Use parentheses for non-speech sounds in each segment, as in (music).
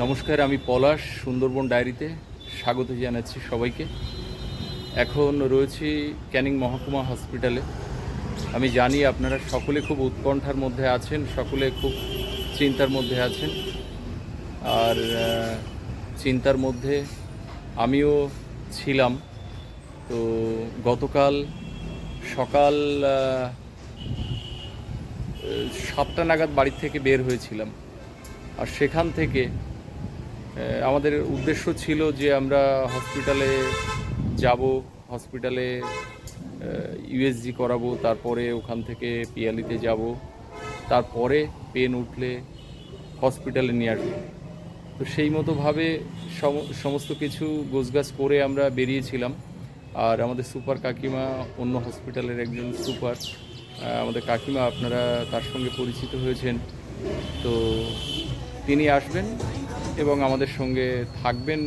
নমস্কার, আমি পলাশ, সুন্দরবন ডায়েরিতে স্বাগত জানাচ্ছি সবাইকে। এখন রয়েছি ক্যানিং মহকুমা হসপিটালে। আমি জানি আপনারা সকলে খুব উৎকণ্ঠার মধ্যে আছেন, সকলে খুব চিন্তার মধ্যে আছেন। আর চিন্তার মধ্যে আমিও ছিলাম। তো গতকাল সকাল সাতটা নাগাদ বাড়ি থেকে বের হয়েছিলাম। আর সেখান থেকে আমাদের উদ্দেশ্য ছিল যে আমরা হসপিটালে যাব হসপিটালে ইউএসজি করাবো, তারপরে ওখান থেকে পিয়ালিতে যাব, তারপরে পেন উঠলে হসপিটালে নিয়ে আসব। তো সেই মতোভাবে সম- সমস্ত কিছু গোছগাছ করে আমরা বেরিয়েছিলাম। আর আমাদের সুপার কাকিমা অন্য হসপিটালের একজন সুপার আমাদের কাকিমা আপনারা তার সঙ্গে পরিচিত হয়েছেন। তো তিনি আসবেন এবং আমাদের সঙ্গে থাকবেন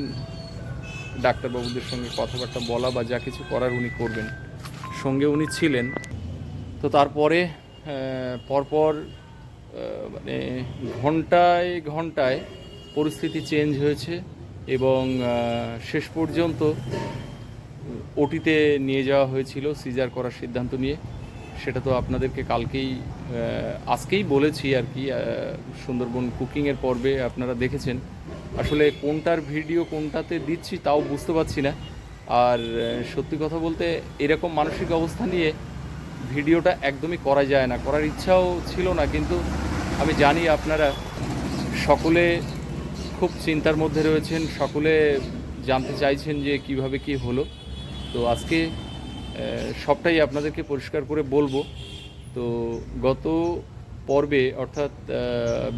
ডাক্তারবাবুদের সঙ্গে কথাবার্তা বলা বা যা কিছু করার উনি করবেন। সঙ্গে উনি ছিলেন। তো তারপরে পরপর মানে ঘন্টায় ঘন্টায় পরিস্থিতি চেঞ্জ হয়েছে এবং শেষ পর্যন্ত ওটিতে নিয়ে যাওয়া হয়েছিল সিজার করার সিদ্ধান্ত নিয়ে। সেটা তো আপনাদেরকে কালকেই আজকেই বলেছি আর কি সুন্দরবন কুকিংয়ের পর্বে আপনারা দেখেছেন। আসলে কোনটার ভিডিও কোনটাতে দিচ্ছি তাও বুঝতে পারছি না। আর সত্যি কথা বলতে এরকম মানসিক অবস্থা নিয়ে ভিডিওটা একদমই করা যায় না। করার ইচ্ছাও ছিল না, কিন্তু আমি জানি আপনারা সকলে খুব চিন্তার মধ্যে রয়েছেন, সকলে জানতে চাইছেন যে কীভাবে কি হলো। তো আজকে সবটাই আপনাদেরকে পরিষ্কার করে বলব। তো গত পর্বে, অর্থাৎ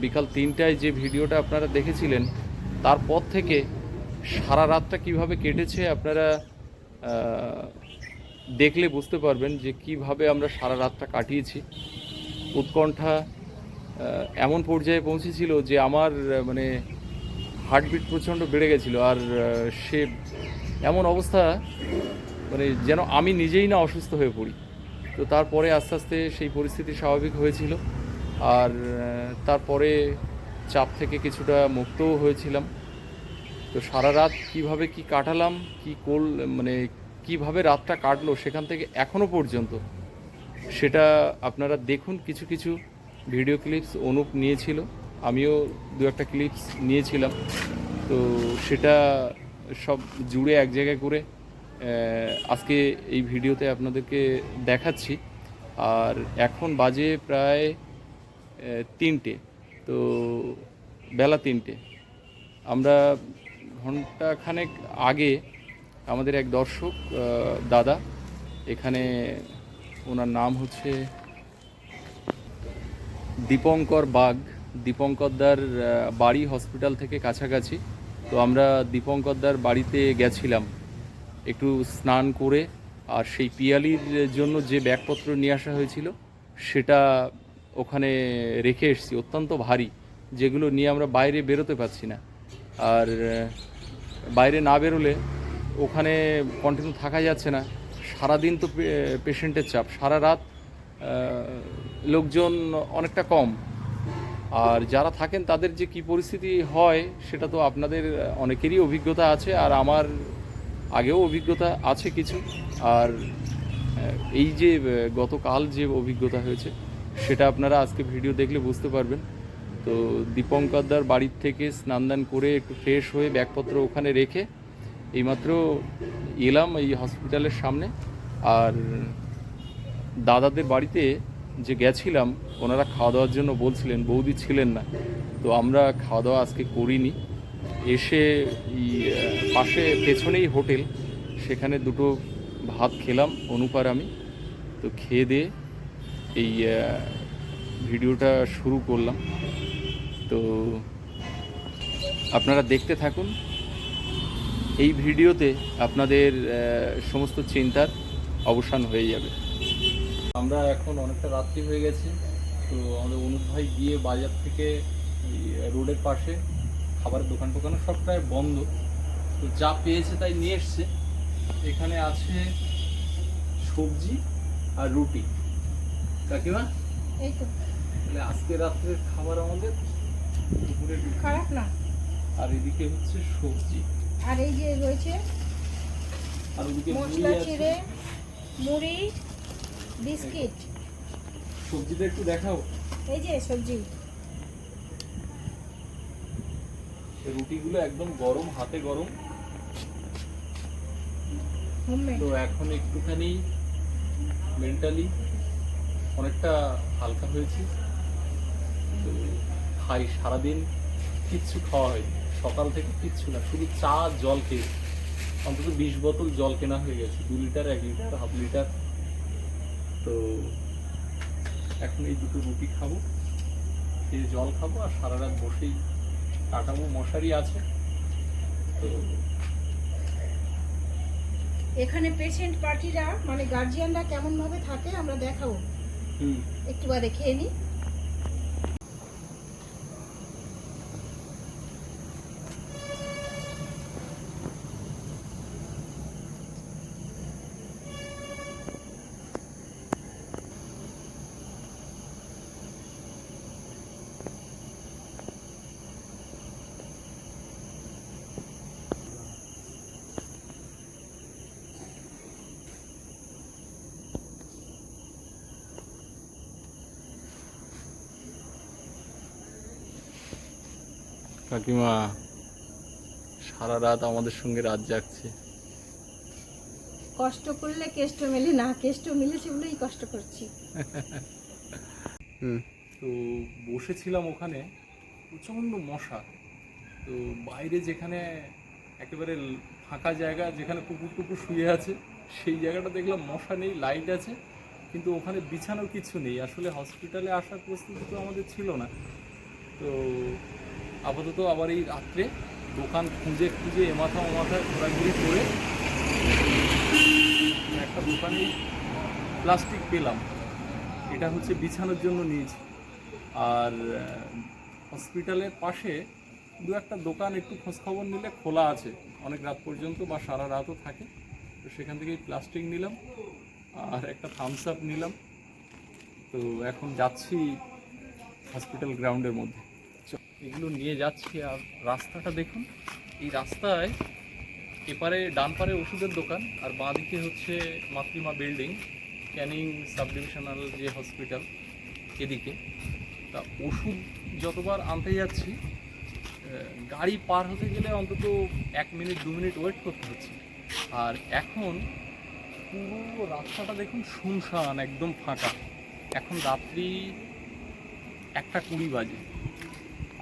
বিকাল তিনটায় যে ভিডিওটা আপনারা দেখেছিলেন, তারপর থেকে সারা রাতটা কীভাবে কেটেছে আপনারা দেখলে বুঝতে পারবেন যে কীভাবে আমরা সারা রাতটা কাটিয়েছি। উৎকণ্ঠা এমন পর্যায়ে পৌঁছেছিল যে আমার মানে হার্টবিট প্রচণ্ড বেড়ে গেছিল। আর সে এমন অবস্থা মানে যেন আমি নিজেই না অসুস্থ হয়ে পড়ি। তো তারপরে আস্তে আস্তে সেই পরিস্থিতি স্বাভাবিক হয়েছিল। আর তারপরে চাপ থেকে কিছুটা মুক্তও হয়েছিলাম। তো সারা রাত কীভাবে কি কাটালাম, কি কোল মানে কীভাবে রাতটা কাটলো সেখান থেকে এখনও পর্যন্ত সেটা আপনারা দেখুন। কিছু কিছু ভিডিও ক্লিপস অনুপ নিয়েছিল। আমিও দু একটা ক্লিপস নিয়েছিলাম। তো সেটা সব জুড়ে এক জায়গায় করে আজকে এই ভিডিওতে আপনাদেরকে দেখাচ্ছি। আর এখন বাজে প্রায় তিনটে, তো বেলা তিনটে। আমরা ঘণ্টা খানেক আগে আমাদের এক দর্শক দাদা, এখানে ওনার নাম হচ্ছে দীপঙ্কর বাগ। দীপঙ্করদার বাড়ি হসপিটাল থেকে কাছাকাছি। তো আমরা দীপঙ্করদার বাড়িতে গেছিলাম। একটু স্নান করে আর সেই পিয়ালির জন্য যে ব্যাগপত্র নিয়ে আসা হয়েছিল, সেটা ওখানে রেখে এসেছি, অত্যন্ত ভারী, যেগুলো নিয়ে আমরা বাইরে বেরোতে পারছি না। আর বাইরে না বেরোলে ওখানে কন্টিনিউ থাকা যাচ্ছে না। সারাদিন তো পেশেন্টের চাপ, সারা রাত লোকজন অনেকটা কম। আর যারা থাকেন তাদের যে কি পরিস্থিতি হয়, সেটা তো আপনাদের অনেকেরই অভিজ্ঞতা আছে। আর আমার আগেও অভিজ্ঞতা আছে কিছু। আর এই যে গতকাল যে অভিজ্ঞতা হয়েছে, সেটা আপনারা আজকে ভিডিও দেখলে বুঝতে পারবেন। তো দীপঙ্করদার বাড়ির থেকে স্নান দান করে একটু ফ্রেশ হয়ে ব্যাগপত্র ওখানে রেখে এইমাত্র এলাম এই হসপিটালের সামনে। আর দাদাদের বাড়িতে যে গেছিলাম, ওনারা খাওয়া দাওয়ার জন্য বলছিলেন, বৌদি ছিলেন না। তো আমরা খাওয়া দাওয়া আজকে করিনি। এসে পাশে পেছনেই হোটেল, সেখানে দুটো ভাত খেলাম অনুপার আমি। তো খেয়ে দিয়ে এই ভিডিওটা শুরু করলাম। তো আপনারা দেখতে থাকুন। এই ভিডিওতে আপনাদের সমস্ত চিন্তার অবসান হয়ে যাবে। আমরা এখন অনেকটা রাত্রি হয়ে গেছে। তো আমাদের অনুপ ভাই গিয়ে বাজার থেকে রোডের পাশে খাবারের দোকান টোকানো সব প্রায় বন্ধ। তো যা পেয়েছে তাই নিয়ে এসছে। এখানে আছে সবজি আর রুটি। কাকিমা? এই তো। তাহলে আজকে রাত্রের খাবার আমাদের দুপুরের রুটি। খারাপ না। আর এদিকে হচ্ছে সবজি। আর এই যে রয়েছে আর ওদিকে মুড়ি মশলা। চিড়ে মুড়ি বিস্কিট। সবজিটা একটু দেখাও। এই যে সবজি। রুটিগুলো একদম গরম হাতে গরম। তো এখন একটুখানি মেন্টালি অনেকটা হালকা হয়েছি। তো খাই সারাদিন কিচ্ছু খাওয়া হয় সকাল থেকে কিচ্ছু না শুধু চা জল খেয়ে। অন্তত বিশ বোতল জল কেনা হয়ে গেছে। দু লিটার এক লিটার হাফ লিটার। তো এখন এই দুটো রুটি খাব খেয়ে জল খাব আর সারা রাত বসেই কাটাবো মশারি আছে। এখানে পেশেন্ট পার্টিরা মানে গার্জিয়ানরা কেমন ভাবে থাকে আমরা দেখাবো। হুম। একটু বাদে খেয়ে নিই কাকিমা সারা রাত আমাদের সঙ্গে রাত জাগছে। কষ্ট করলে কেষ্ট মেলে না কেষ্ট মিলেছে বলেই কষ্ট করছি। হুম। তো বসেছিলাম ওখানে প্রচণ্ড মশা। তো বাইরে যেখানে একেবারে ফাঁকা জায়গা যেখানে কুকুর টুকুর শুয়ে আছে সেই জায়গাটা দেখলাম মশা নেই লাইট আছে কিন্তু ওখানে বিছানো কিছু নেই। আসলে হসপিটালে আসার প্রস্তুতি তো আমাদের ছিল না। তো আপাতত আবার এই রাত্রে দোকান খুঁজে খুঁজে এমাথা ওমাথা ঘোরাঘুরি করে একটা দোকানে প্লাস্টিক পেলাম। এটা হচ্ছে বিছানোর জন্য নিয়েছি। আর হসপিটালের পাশে দু একটা দোকান একটু খোঁজখবর নিলে খোলা আছে। অনেক রাত পর্যন্ত বা সারা রাতও থাকে। তো সেখান থেকেই প্লাস্টিক নিলাম আর একটা থামস আপ নিলাম। তো এখন যাচ্ছি হসপিটাল গ্রাউন্ডের মধ্যে। এগুলো নিয়ে যাচ্ছি আর রাস্তাটা দেখুন। এই রাস্তায় এপারে, ডান পারে ওষুধের দোকান আর বাঁ দিকে হচ্ছে Matrima building, Canning sub divisional যে হসপিটাল এদিকে। তা ওষুধ যতবার আনতে যাচ্ছি গাড়ি পার হতে গেলে অন্তত এক মিনিট, দু মিনিট ওয়েট করতে হচ্ছে। আর এখন পুরো রাস্তাটা দেখুন শুনশান, একদম ফাঁকা। এখন রাত্রি একটা কুড়ি বাজে।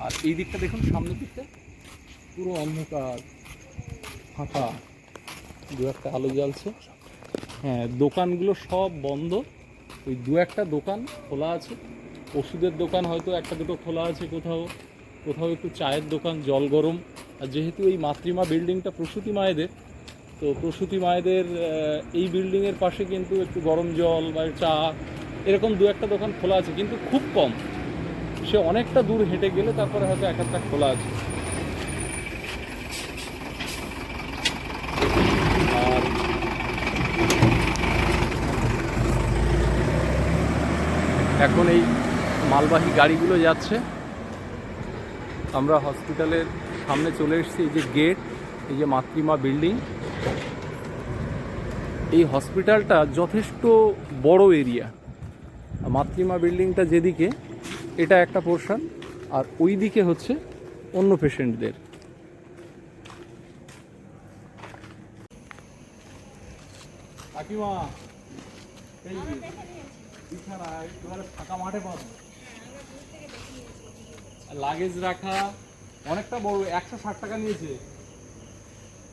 আর এই দিকটা দেখুন, সামনের দিকটা। পুরো অন্ধকার, ফাঁকা, দু একটা আলো জ্বলছে। হ্যাঁ দোকানগুলো সব বন্ধ। ওই দু একটা দোকান খোলা আছে। ওষুধের দোকান হয়তো একটা দুটো খোলা আছে কোথাও। কোথাও একটু চায়ের দোকান, জল গরম। আর যেহেতু এই মাতৃমা বিল্ডিংটা প্রসূতি মায়েদের, তো প্রসূতি মায়েদের এই বিল্ডিংয়ের পাশে কিন্তু একটু গরম জল বা চা, এরকম দু একটা দোকান খোলা আছে। কিন্তু খুব কম। সে অনেকটা দূর হেঁটে গেলে তারপরে হয়তো এক একটা খোলা আছে। আর এখন এই মালবাহী গাড়িগুলো যাচ্ছে। আমরা হসপিটালের সামনে চলে এসেছি, এই যে গেট, এই যে মাতৃমা বিল্ডিং। এই হসপিটালটা যথেষ্ট বড় এরিয়া। মাতৃমা বিল্ডিংটা যেদিকে এটা একটা পোর্শন আর ওই দিকে হচ্ছে অন্য পেশেন্টদের কাকিমা এই একেবারে ফাঁকা মাঠে পাবো। লাগেজ রাখা অনেকটা বড় একশো ষাট টাকা নিয়েছে।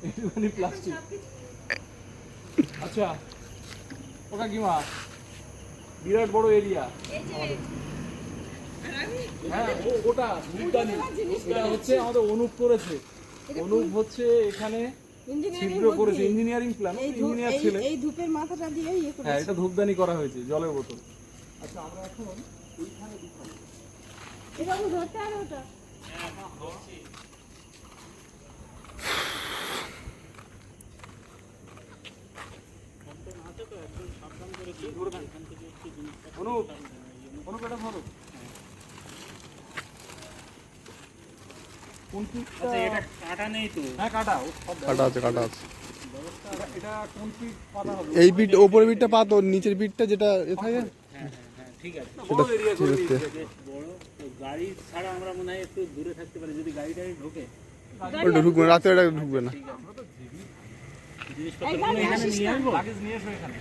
একটুখানি প্লাস্টিক আচ্ছা ও কাকিমা বিরাট বড় এরিয়া হ্যাঁ ওটা ধূপদানি এটা হচ্ছে আমাদের অনুপ করেছে। অনুপ হচ্ছে এখানে ছিদ্র করেছে ইঞ্জিনিয়ারিং প্ল্যান ইঞ্জিনিয়ার ছেলে। এই ধূপের মাথাটা দিয়ে ইয়ে হ্যাঁ এটা ধূপদানি করা হয়েছে জলের বোতল। আচ্ছা আমরা এখন ওইখানে বিছাবো। এরকম ধরতে হবে ওটা। অনুপ অনুপ এটা ধরো। কোন পিঠটা আচ্ছা এটা কাটা নেই তো। হ্যাঁ কাটা কাটা আছে কাটা আছে। এটা- কোন পিঠ পাতা হবে? এই পিঠ ওপরের পিঠটা পাতো নিচের পিঠটা যেটা এ থাকে? হ্যাঁ হ্যাঁ হ্যাঁ ঠিক আছে। বড় এরিয়া করে দিয়েছে। বড়। তো গাড়ি ছাড়া আমরা মনে হয় একটু দূরে থাকতে পারি যদি গাড়ি টাড়ি ঢোকে। ওটা ঢুকবে না রাতে ওটা ঢুকবে না। ঠিক এখানে নিয়ে আসব? লাগেজ নিয়ে এসো এখানে।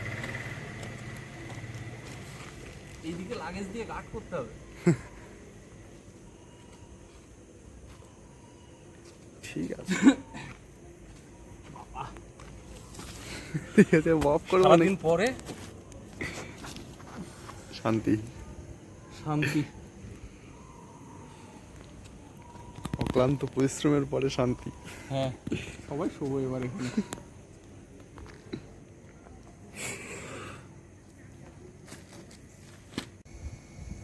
এইদিকে লাগেজ দিয়ে গার্ড করতে হবে। ঠিক আছে। ঠিক আছে বফ করব না পরে? শান্তি। শান্তি। অক্লান্ত পরিশ্রমের পরে শান্তি। হ্যাঁ। সবাই শোবো এবার এখানে।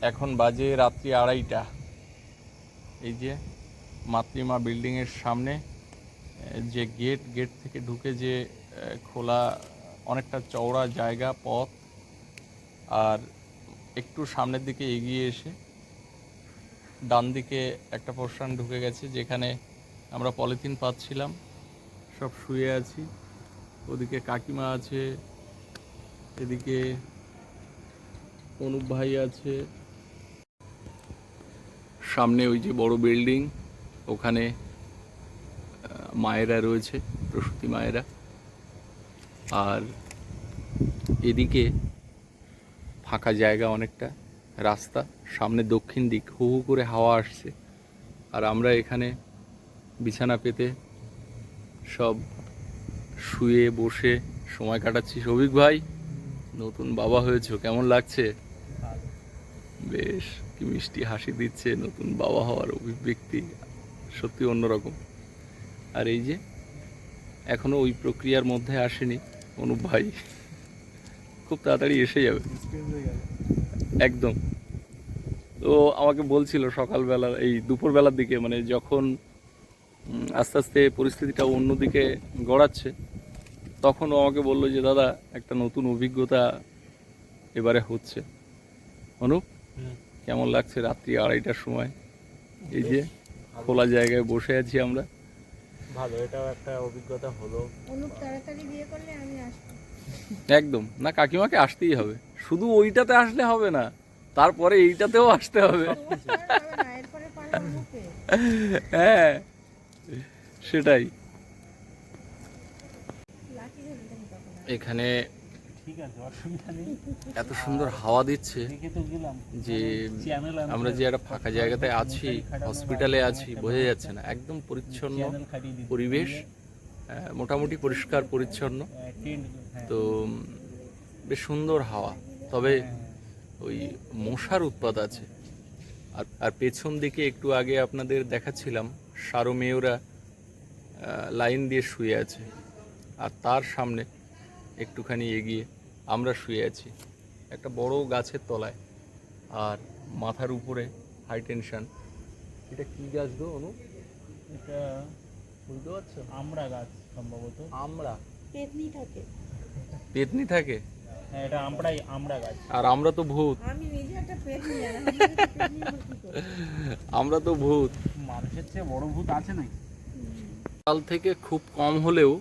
এখন বাজে রাত্রি আড়াইটা। এই যে মাতৃমা বিল্ডিংয়ের সামনে যে গেট গেট থেকে ঢুকে যে খোলা অনেকটা চওড়া জায়গা, পথ, আর একটু সামনের দিকে এগিয়ে এসে ডান দিকে একটা পোর্শন ঢুকে গেছে, যেখানে আমরা পলিথিন পাচ্ছিলাম, সব শুয়ে আছি, ওদিকে কাকিমা আছে, এদিকে অনুপ ভাই আছে, সামনে ওই যে বড় বিল্ডিং ওখানে মায়েরা রয়েছে প্রসূতি মায়েরা। আর এদিকে ফাঁকা জায়গা অনেকটা রাস্তা সামনে দক্ষিণ দিক হু হু করে হাওয়া আসছে। আর আমরা এখানে বিছানা পেতে সব শুয়ে বসে সময় কাটাচ্ছি। সবিক ভাই নতুন বাবা হয়েছো কেমন লাগছে? বেশ কি মিষ্টি হাসি দিচ্ছে নতুন বাবা হওয়ার অভিব্যক্তি। সত্যি অন্যরকম। আর এই যে এখনও ওই প্রক্রিয়ার মধ্যে আসেনি অনুপ ভাই। খুব তাড়াতাড়ি এসে যাবে। একদম। তো আমাকে বলছিল সকালবেলা এই দুপুরবেলার দিকে মানে যখন আস্তে আস্তে পরিস্থিতিটা অন্যদিকে গড়াচ্ছে তখন আমাকে বলল যে দাদা একটা নতুন অভিজ্ঞতা এবারে হচ্ছে। অনুপ কেমন লাগছে রাত্রি আড়াইটার সময়? এই যে খোলা জায়গায় বসে আছি আমরা। ভালো এটাও একটা অভিজ্ঞতা হলো। অনুপ তাড়াতাড়ি বিয়ে করলে আমি আসব। একদম। না কাকিমাকে আসতেই হবে। শুধু ওইটাতে আসলে হবে না তারপরে এইটাতেও আসতে হবে। হ্যাঁ সেটাই। এখানে ঠিক আছে অসুবিধা নেই। এত সুন্দর হাওয়া দিচ্ছে যে আমরা যে একটা ফাঁকা জায়গাতে আছি হসপিটালে আছি বোঝা যাচ্ছে না। একদম পরিচ্ছন্ন পরিবেশ মোটামুটি পরিষ্কার পরিচ্ছন্ন। হ্যাঁ তো বেশ সুন্দর হাওয়া। তবে ওই মশার উৎপাত আছে। আর আর পেছন দিকে একটু আগে আপনাদের দেখাচ্ছিলাম সারো মেয়েরা লাইন দিয়ে শুয়ে আছে। আর তার সামনে একটুখানি এগিয়ে আমরা শুয়ে আছি। একটা বড় গাছের তলায়। আর মাথার উপরে হাই টেনশন এটা কি গাছ গো অনু? এটা বুঝতে পারছ? আমরা গাছ সম্ভবত। আমরা। পেতনি থাকে। পেতনি থাকে? হ্যাঁ এটা আমরাই আমরা গাছ। আর আমরা তো ভূত। আমি নিজে একটা পেতনি? আমরা তো ভূত। মানুষের চেয়ে বড় ভূত আছে নাকি? কাল থেকে খুব কম হলেও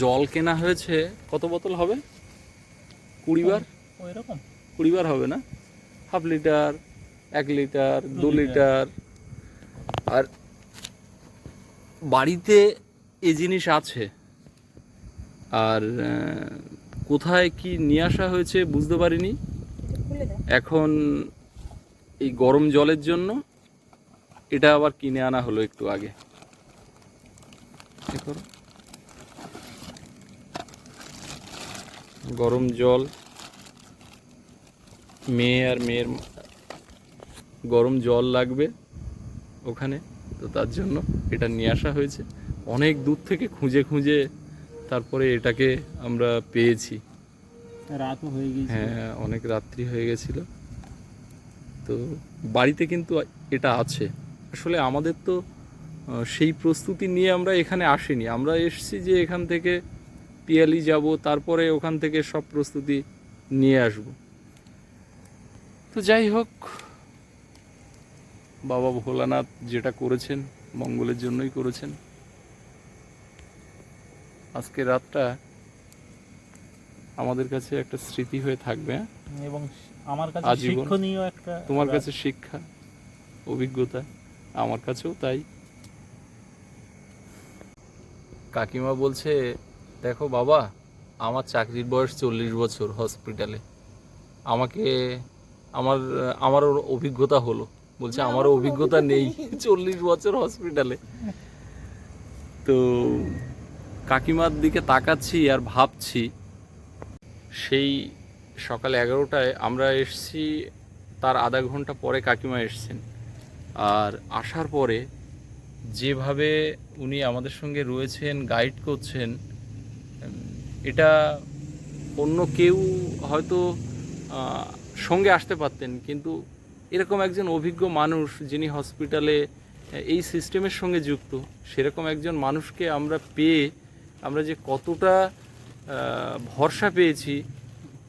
জল কেনা হয়েছে কত বোতল হবে? কুড়ি বার? ওই রকম কুড়ি বার হবে না? হাফ লিটার এক লিটার দু লিটার। আর বাড়িতে এ জিনিস আছে। আর কোথায় কি নিয়ে আসা হয়েছে বুঝতে পারিনি। এখন এই গরম জলের জন্য এটা আবার কিনে আনা হলো একটু আগে। করো। গরম জল মেয়ে আর মেয়ের গরম জল লাগবে ওখানে তো তার জন্য এটা নিয়ে আসা হয়েছে। অনেক দূর থেকে খুঁজে খুঁজে তারপরে এটাকে আমরা পেয়েছি। রাতও হয়ে গিয়েছে হ্যাঁ অনেক রাত্রি হয়ে গেছিল। তো বাড়িতে কিন্তু এটা আছে। আসলে আমাদের তো সেই প্রস্তুতি নিয়ে আমরা এখানে আসিনি। আমরা এসেছি যে এখান থেকে পিয়ালি যাব তারপরে ওখান থেকে সব প্রস্তুতি নিয়ে আসব তো যাই হোক বাবা ভোলানাথ যেটা করেছেন মঙ্গলের জন্যই করেছেন আজকে রাতটা আমাদের কাছে একটা স্মৃতি হয়ে থাকবে হ্যাঁ? এবং আমার কাছে আজীবন। শিক্ষণীয় একটা তোমার কাছে শিক্ষা অভিজ্ঞতা আমার কাছেও তাই কাকিমা বলছে দেখো বাবা আমার চাকরির বয়স চল্লিশ বছর হসপিটালে আমাকে আমার আমারও অভিজ্ঞতা হলো। বলছে আমারও অভিজ্ঞতা নেই চল্লিশ বছর হসপিটালে তো কাকিমার দিকে তাকাচ্ছি আর ভাবছি সেই সকাল এগারোটায় আমরা এসছি তার আধা ঘণ্টা পরে কাকিমা এসছেন। আর আসার পরে যেভাবে উনি আমাদের সঙ্গে রয়েছেন গাইড করছেন এটা অন্য কেউ হয়তো সঙ্গে আসতে পারতেন, কিন্তু এরকম একজন অভিজ্ঞ মানুষ যিনি হসপিটালে এই সিস্টেমের সঙ্গে যুক্ত, সেরকম একজন মানুষকে আমরা পেয়ে, আমরা যে কতটা ভরসা পেয়েছি,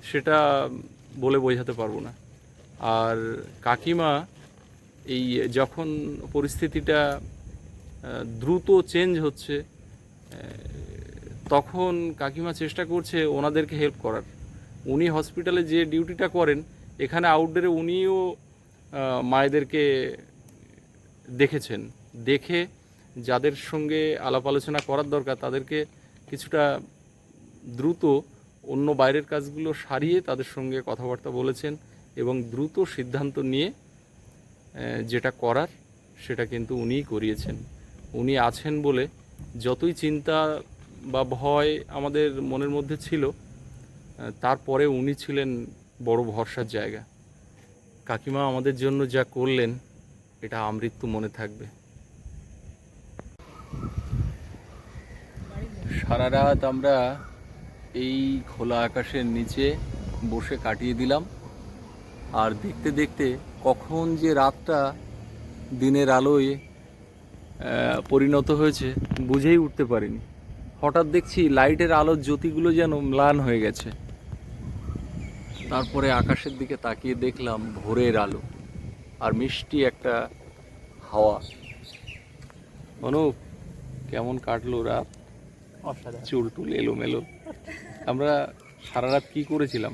সেটা বলে বোঝাতে পারব না। আর কাকিমা এই যখন পরিস্থিতিটা দ্রুত চেঞ্জ হচ্ছে তখন কাকিমা চেষ্টা করছে ওনাদেরকে হেল্প করার। উনি হসপিটালে যে ডিউটিটা করেন, এখানে আউটডোরে উনিও মায়েদেরকে দেখেছেন। দেখে যাদের সঙ্গে আলাপ আলোচনা করার দরকার, তাদেরকে কিছুটা দ্রুত অন্য বাইরের কাজগুলো সারিয়ে তাদের সঙ্গে কথাবার্তা বলেছেন এবং দ্রুত সিদ্ধান্ত নিয়ে যেটা করার সেটা কিন্তু উনিই করিয়েছেন। উনি আছেন বলে যতই চিন্তা বা ভয় আমাদের মনের মধ্যে ছিল তারপরে উনি ছিলেন বড় ভরসার জায়গা। কাকিমা আমাদের জন্য যা করলেন, এটা আমৃত্যু মনে থাকবে। সারা রাত আমরা এই খোলা আকাশের নিচে বসে কাটিয়ে দিলাম, আর দেখতে দেখতে কখন যে রাতটা দিনের আলোয় পরিণত হয়েছে বুঝেই উঠতে পারিনি। হঠাৎ দেখছি লাইটের আলোর জ্যোতিগুলো যেন ম্লান হয়ে গেছে। তারপরে আকাশের দিকে তাকিয়ে দেখলাম ভোরের আলো আর মিষ্টি একটা হাওয়া। অনুপ কেমন কাটলো রাত? চুল টুল এলোমেলো। আমরা সারা রাত কি করেছিলাম?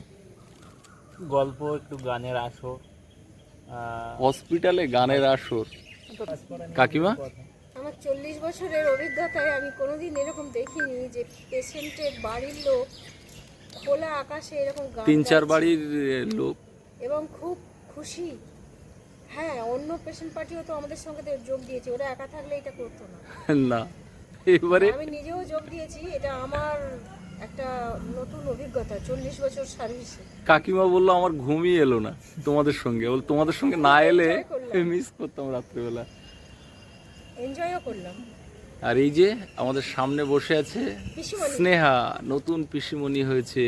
গল্প একটু গানের আসর হসপিটালে গানের আসর। কাকিমা? আমার চল্লিশ বছরের অভিজ্ঞতায় আমি কোনোদিন এরকম দেখিনি যে পেশেন্টের বাড়ির লোক খোলা আকাশে এরকম গান তিন চার গাইছে। বাড়ির লোক। এবং খুব খুশি। হ্যাঁ অন্য পেশেন্ট পার্টিও তো আমাদের সঙ্গে তো যোগ দিয়েছে। ওরা একা থাকলে এটা করতো না। (laughs) না। এবারে আমি নিজেও যোগ দিয়েছি। এটা আমার একটা নতুন অভিজ্ঞতা চল্লিশ বছর সার্ভিসে। কাকিমা বলল আমার ঘুমই এলো না তোমাদের সঙ্গে। বল তোমাদের সঙ্গে না এলে মিস করতাম রাত্রিবেলা। এনজয়ও করলাম। আর এই যে আমাদের সামনে বসে আছে স্নেহা নতুন পিসিমণি হয়েছে।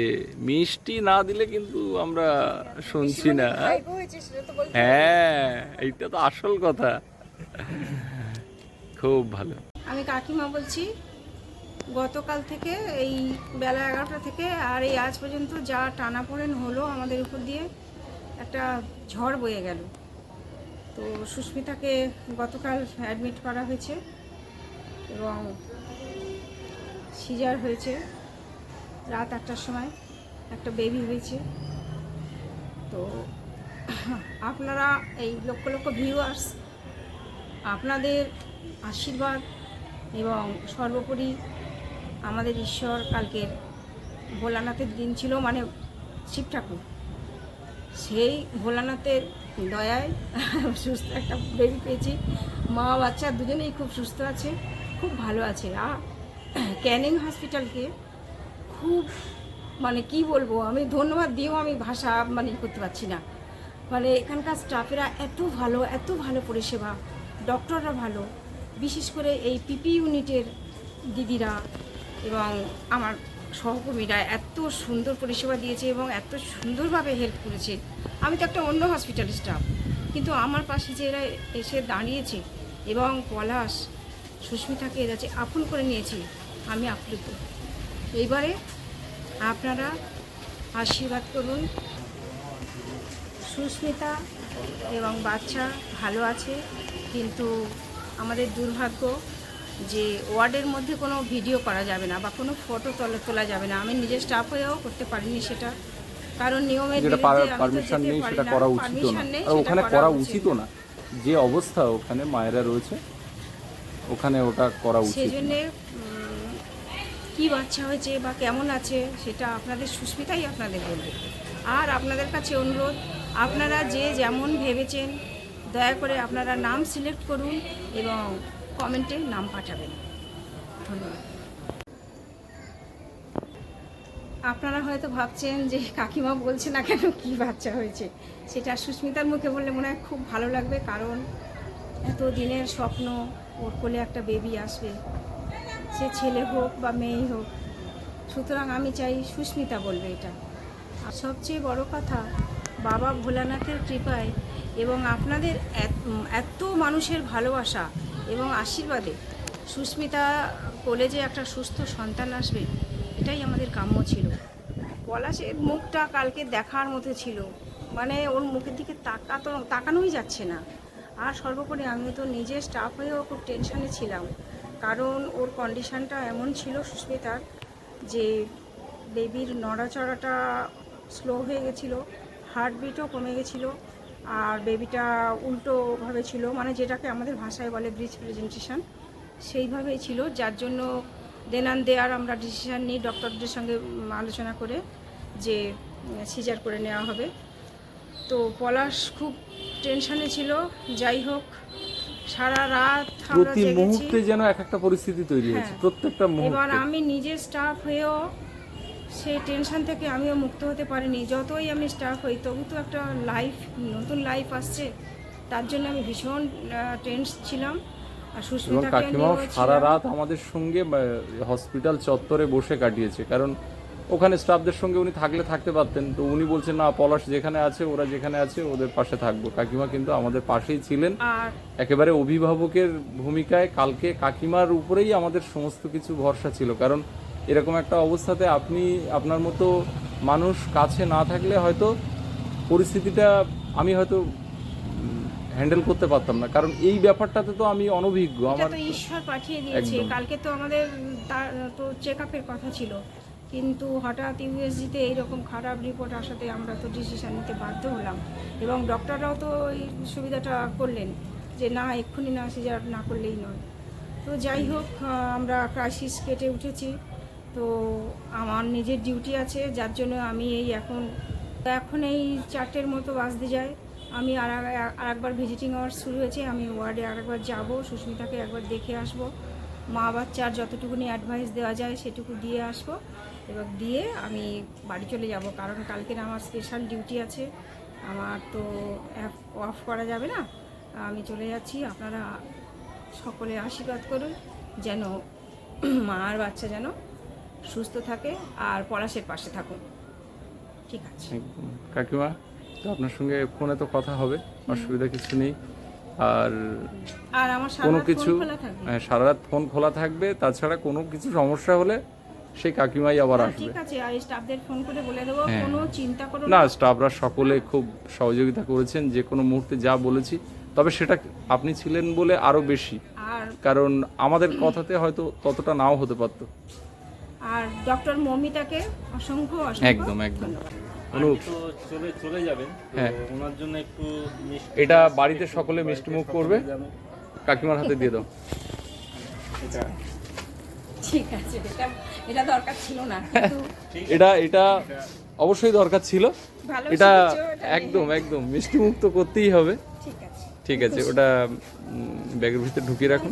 মিষ্টি না দিলে কিন্তু আমরা শুনছি না। হ্যাঁ এইটা তো আসল কথা। খুব ভালো। আমি কাকিমা বলছি গতকাল থেকে এই বেলা এগারোটা থেকে আর এই আজ পর্যন্ত যা টানাপোড়েন হলো আমাদের উপর দিয়ে একটা ঝড় বয়ে গেল। তো সুস্মিতাকে গতকাল অ্যাডমিট করা হয়েছে এবং সিজার হয়েছে। রাত আটটার সময় একটা বেবি হয়েছে। তো আপনারা এই লক্ষ লক্ষ ভিউয়ার্স আপনাদের আশীর্বাদ এবং সর্বোপরি আমাদের ঈশ্বর কালকের ভোলানাথের দিন ছিল মানে শিব ঠাকুর। সেই ভোলানাথের দয়ায় (laughs) সুস্থ একটা বেবি পেয়েছি। মা বাচ্চা দুজনেই খুব সুস্থ আছে, খুব ভালো আছে। আর (clears throat) ক্যানিং হসপিটালকে খুব মানে কি বলব, আমি ধন্যবাদ দিয়েও আমি ভাষা মানে করতে পারছি না। মানে এখানকার স্টাফেরা এত ভালো এত ভালো পরিষেবা, ডক্টররা ভালো। বিশেষ করে এই পিপি ইউনিটের দিদিরা এবং আমার সহকর্মীরা এত সুন্দর পরিষেবা দিয়েছে এবং এত সুন্দরভাবে হেল্প করেছে। আমি তো একটা অন্য হসপিটালের স্টাফ কিন্তু আমার পাশে যে এরা এসে দাঁড়িয়েছে এবং পলাশ, সুস্মিতাকে এরা যে আপন করে নিয়েছে, আমি আপ্লুত। এইবারে আপনারা আশীর্বাদ করুন। সুস্মিতা এবং বাচ্চা ভালো আছে, কিন্তু আমাদের দুর্ভাগ্য যে ওয়ার্ডের মধ্যে কোনো ভিডিও করা যাবে না বা কোনো ফটো তোলা তোলা যাবে না। আমি নিজের স্টাফ হয়েও করতে পারিনি সেটা। কারণ নিয়মের যেটা পারমিশন নেই সেটা করা উচিত না। আর ওখানে করা উচিত না। যে অবস্থা ওখানে মায়েরা রয়েছে ওখানে ওটা করা উচিত সেই জন্যে উম, কি বাচ্চা হয়েছে বা কেমন আছে সেটা আপনাদের সুস্মিতাই আপনাদের বলবে। আর আপনাদের কাছে অনুরোধ আপনারা যে যেমন ভেবেছেন দয়া করে আপনারা নাম সিলেক্ট করুন এবং কমেন্টে নাম পাঠাবেন। ধন্যবাদ। আপনারা হয়তো ভাবছেন যে কাকিমা বলছে না কেন কি বাচ্চা হয়েছে? সেটা সুস্মিতার মুখে বললে মনে হয় খুব ভালো লাগবে কারণ এত দিনের স্বপ্ন, ওর কোলে একটা বেবি আসবে। সে ছেলে হোক বা মেয়ে হোক। সুতরাং আমি চাই সুস্মিতা বলবে এটা। আর সবচেয়ে বড় কথা, বাবা ভোলানাথের কৃপায় এবং আপনাদের এত- এত মানুষের ভালোবাসা এবং আশীর্বাদে সুস্মিতা কোলে যে একটা সুস্থ সন্তান আসবে, এটাই আমাদের কাম্য ছিল। পলাশের মুখটা কালকে দেখার মতো ছিল। মানে ওর মুখের দিকে তাকাতো, তাকানোই যাচ্ছে না। আর সর্বোপরি আমি তো নিজে স্টাফ হয়েও খুব টেনশনে ছিলাম। কারণ ওর কন্ডিশনটা এমন ছিল সুস্মিতার যে বেবির নড়াচড়াটা স্লো হয়ে গেছিল হার্টবিটও কমে গেছিল। আর বেবিটা উল্টোভাবে ছিল মানে যেটাকে আমাদের ভাষায় বলে ব্রিজ প্রেজেন্টেশন সেইভাবেই ছিল। যার জন্য দেনান দেয়ার আমরা ডিসিশান নিই ডক্টরদের সঙ্গে আলোচনা করে যে সিজার করে নেওয়া হবে। তো পলাশ খুব টেনশনে ছিল। যাই হোক সারা রাত আমরা প্রতি মুহূর্তে যেন এক একটা পরিস্থিতি তৈরি হয়েছে হ্যাঁ। প্রত্যেকটা এবার আমি নিজে স্টাফ হয়েও সেই টেনশন থেকে আমিও মুক্ত হতে পারিনি। যতই আমি স্টাফ হই তবু তো একটা লাইফ নতুন লাইফ আসছে। তার জন্য আমি ভীষণ টেন্স ছিলাম। আর কাকিমাও সারা রাত আমাদের সঙ্গে হসপিটাল চত্বরে বসে কাটিয়েছে। কারণ ওখানে স্টাফদের সঙ্গে উনি থাকলে থাকতে পারতেন। তো উনি বলছেন না পলাশ যেখানে আছে ওরা যেখানে আছে ওদের পাশে থাকব। কাকিমা কিন্তু আমাদের পাশেই ছিলেন। একেবারে অভিভাবকের ভূমিকায় কালকে কাকিমার উপরেই আমাদের সমস্ত কিছু ভরসা ছিল। কারণ এরকম একটা অবস্থাতে আপনি আপনার মতো মানুষ কাছে না থাকলে হয়তো পরিস্থিতিটা আমি হয়তো হ্যান্ডেল করতে পারতাম না। কারণ এই ব্যাপারটাতে তো আমি অনভিজ্ঞ। আমার তো ঈশ্বর পাঠিয়ে দিয়েছে। কালকে তো আমাদের তার তো চেক আপের কথা ছিল। কিন্তু হঠাৎ ইউএসজিতে এইরকম খারাপ রিপোর্ট আসাতে আমরা তো ডিসিশন নিতে বাধ্য হলাম। এবং ডক্টররাও তো এই সুবিধাটা করলেন যে না এক্ষুনি না সিজার না করলেই নয়। তো যাই হোক আমরা ক্রাইসিস কেটে উঠেছি। তো আমার নিজের ডিউটি আছে, যার জন্য আমি এই এখন এখন এই চারটের মতো বাজতে যায়। আমি আর একবার ভিজিটিং আওয়ার শুরু হয়েছে, আমি ওয়ার্ডে আর একবার যাব, সুস্মিতাকে একবার দেখে আসব। মা বাচ্চার যতটুকুনি অ্যাডভাইস দেওয়া যায়, সেটুকু দিয়ে আসব। এবার দিয়ে আমি বাড়ি চলে যাব, কারণ কালকের আমার স্পেশাল ডিউটি আছে। আমার তো অফ করা যাবে না। আমি চলে যাচ্ছি, আপনারা সকলে আশীর্বাদ করুন, যেন মা আর বাচ্চা যেন সুস্থ থাকে আর পলাশের পাশে থাকুন। ঠিক আছে। কাকিমা তো আপনার সঙ্গে ফোনে তো কথা হবে অসুবিধা কিছু নেই। আর আর আমার কোনো কিছু হ্যাঁ, সারা রাত ফোন খোলা থাকবে। তাছাড়া কোনো কিছু সমস্যা হলে সেই কাকিমাই আবার আসবে। ঠিক আছে। আর স্টাফদের ফোন করে বলে দেবো হ্যাঁ। কোনো চিন্তা করো না। না স্টাফরা সকলে খুব সহযোগিতা করেছেন যে কোনো মুহূর্তে যা বলেছি। তবে সেটা আপনি ছিলেন বলে আরও বেশি। কারণ আমাদের কথাতে হয়তো ততটা নাও হতে পারতো। আর ডক্টর মমিতাকে অসংখ্য একদম, একদম। অনুপ। চলে চলে যাবেন হ্যাঁ। ওনার জন্য একটু এটা বাড়িতে সকলে মিষ্টি মুখ করবে? কাকিমার হাতে দিয়ে দাও। এটা। ঠিক আছে এটা এটা দরকার ছিল না কিন্তু এটা এটা অবশ্যই দরকার ছিল। এটা একদম একদম মিষ্টি মুখ তো করতেই হবে। ঠিক আছে। ওটা ব্যাগের ভিতরে ঢুকিয়ে রাখুন।